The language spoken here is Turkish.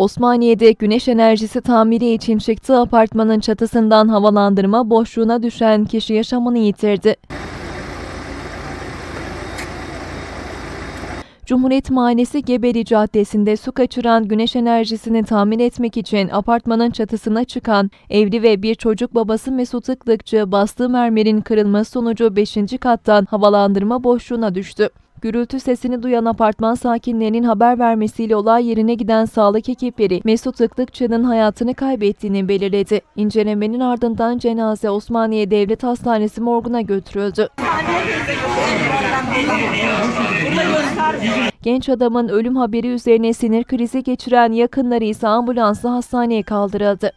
Osmaniye'de güneş enerjisi tamiri için çıktığı apartmanın çatısından havalandırma boşluğuna düşen kişi yaşamını yitirdi. Cumhuriyet Mahallesi Gebeli Caddesi'nde su kaçıran güneş enerjisini tahmin etmek için apartmanın çatısına çıkan evli ve bir çocuk babası Mesut Iklıkçı bastığı mermerin kırılması sonucu 5. kattan havalandırma boşluğuna düştü. Gürültü sesini duyan apartman sakinlerinin haber vermesiyle olay yerine giden sağlık ekipleri Mesut Iklıkçı'nın hayatını kaybettiğini belirledi. İncelemenin ardından cenaze Osmaniye Devlet Hastanesi morguna götürüldü. Genç adamın ölüm haberi üzerine sinir krizi geçiren yakınları ise ambulansla hastaneye kaldırıldı.